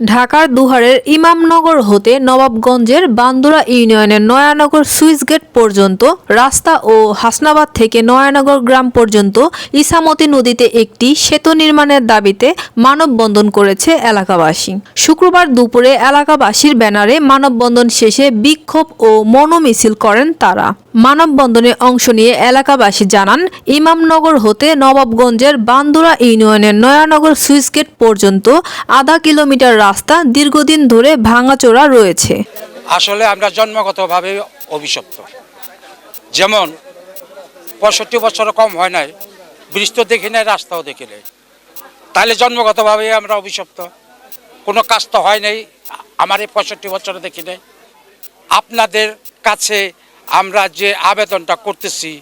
ঢাকার দুহারের ইমামনগর হতে নবাবগঞ্জের বান্দুরা ইউনিয়নের নয়ানগর সুইচ গেট পর্যন্ত, রাস্তা ও হাসনাবাদ থেকে নয়ানগর গ্রাম পর্যন্ত ইসামতি নদীতে একটি সেতু নির্মাণের দাবিতে মানববন্ধন করেছে এলাকাবাসী। শুক্রবার দুপুরে এলাকাবাসীর ব্যানারে মানববন্ধন শেষে বিক্ষোভ ও মনোমিছিল করেন তারা। মানববন্ধনে অংশ নিয়ে এলাকাবাসী জানান, ইমামনগর হতে নবাবগঞ্জের বান্দুরা ইউনিয়নের নয়ানগর সুইচ গেট পর্যন্ত আধা কিলোমিটার রাস্তা দীর্ঘদিন ধরে ভাঙাচোরা রয়েছে। আসলে আমরা জন্মগতভাবে অভিশপ্ত। যেমন, পঁয়ষট্টি বছর কম হয় নাই তো দেখি নাই, রাস্তাও দেখি নাই। তাহলে জন্মগতভাবে আমরা অভিশপ্ত। কোনো কাজ তো হয় নাই, আমার এই পঁয়ষট্টি বছরে দেখি নাই। আপনাদের কাছে আমরা যে আবেদনটা করতেছি,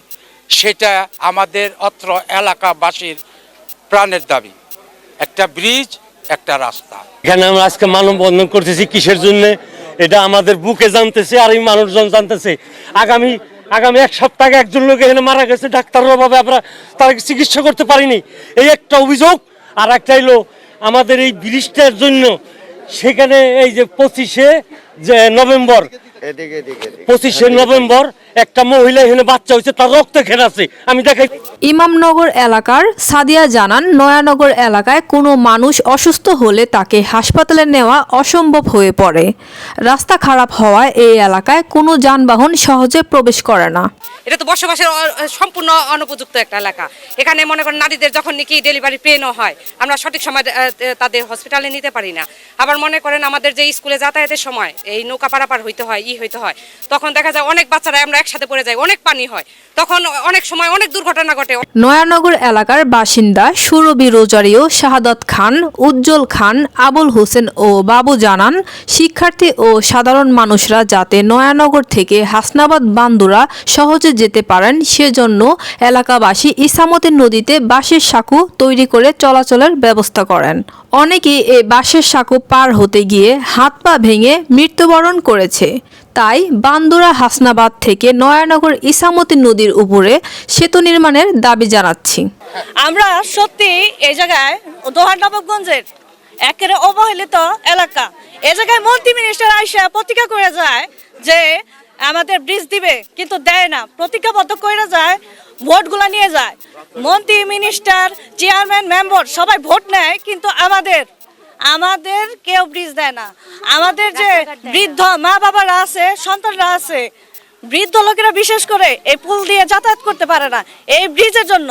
সেটা আমাদের অত্র এলাকাবাসীর প্রাণের দাবি। একটা ব্রিজ একটা রাস্তা। এখানে আমরা আজকে মানববন্ধন করতেছি কিসের জন্য? এটা আমাদের বুকে জানতেছে, আর এই মানুষজন জানতেছে। আগামী আগামী এক সপ্তাহ একজন লোক এখানে মারা গেছে, ডাক্তারের অভাবে আমরা তাকে চিকিৎসা করতে পারিনি। এই একটা অভিযোগ, আর একটা হলো, আমাদের এই ব্রিজটার জন্য সেখানে এই যে পঁচিশে যে নভেম্বর। পঁচিশে নভেম্বর একটা মহিলা এখানে বাচ্চা হয়েছে তার রক্ত খেয়ে আছে। আমি দেখাই ইমামনগর এলাকার সাদিয়া জানান নয়ানগর এলাকায় কোনো মানুষ অসুস্থ হলে তাকে হাসপাতালে নেওয়া অসম্ভব হয়ে পড়ে। রাস্তা খারাপ হওয়ায় এই এলাকায় কোনো যানবাহন সহজে প্রবেশ করে না। এটা তো বসবাসের সম্পূর্ণ অনুপযুক্ত একটা এলাকা। এখানে মনে করেন নারীদের যখন নাকি ডেলিভারি পেনও হয় আমরা সঠিক সময় তাদের হসপিটালে নিতে পারি না। আবার মনে করেন আমাদের যে স্কুলে যাতায়াতের সময় এই নৌকা পারাপার হইতে হয় ই হইতে হয় তখন দেখা যায় অনেক বাচ্চারা আমরা একসাথে পড়ে যাই অনেক পানি হয়। তখন অনেক সময় অনেক দুর্ঘটনা ঘটে। নয়ানগর এলাকার বাসিন্দা সুরবি রোজারিও, শাহাদত খান, উজ্জ্বল খান, আবুল হোসেন ও বাবু জানান, শিক্ষার্থী ও সাধারণ মানুষরা যাতে নয়ানগর থেকে হাসনাবাদ বান্দুরা সহজে যেতে পারেন, সেজন্য এলাকাবাসী ইসামতি নদীতে বাঁশের সাঁকু তৈরি করে চলাচলের ব্যবস্থা করেন। অনেকেই এই বাঁশের সাঁকু পার হতে গিয়ে হাত পা ভেঙে মৃত্যুবরণ করেছে। তাই বান্দুরা হাসনাবাদ থেকে নয়ানগর ইসামতি নদীর উপরে সেতু নির্মাণের দাবি জানাচ্ছি। আমরা সত্যি এই জায়গায় দোহার নবাবগঞ্জের একেবারে অবহেলিত এলাকা। এই জায়গায় মন্ত্রী মিনিস্টার আইসা প্রতিজ্ঞা করে যায় যে আমাদের ব্রিজ দিবে কিন্তু দেয় না। প্রতিজ্ঞাবদ্ধ করে যায় ভোটগুলো নিয়ে যায়। মন্ত্রী মিনিস্টার চেয়ারম্যান মেম্বার সবাই ভোট নেয় কিন্তু আমাদের আমাদের কেউ ব্রিজ দেয় না। আমাদের যে বৃদ্ধ মা বাবারা আছে সন্তানরা আছে বৃদ্ধ লোকেরা বিশেষ করে এই পুল দিয়ে যাতায়াত করতে পারে না এই ব্রিজের জন্য।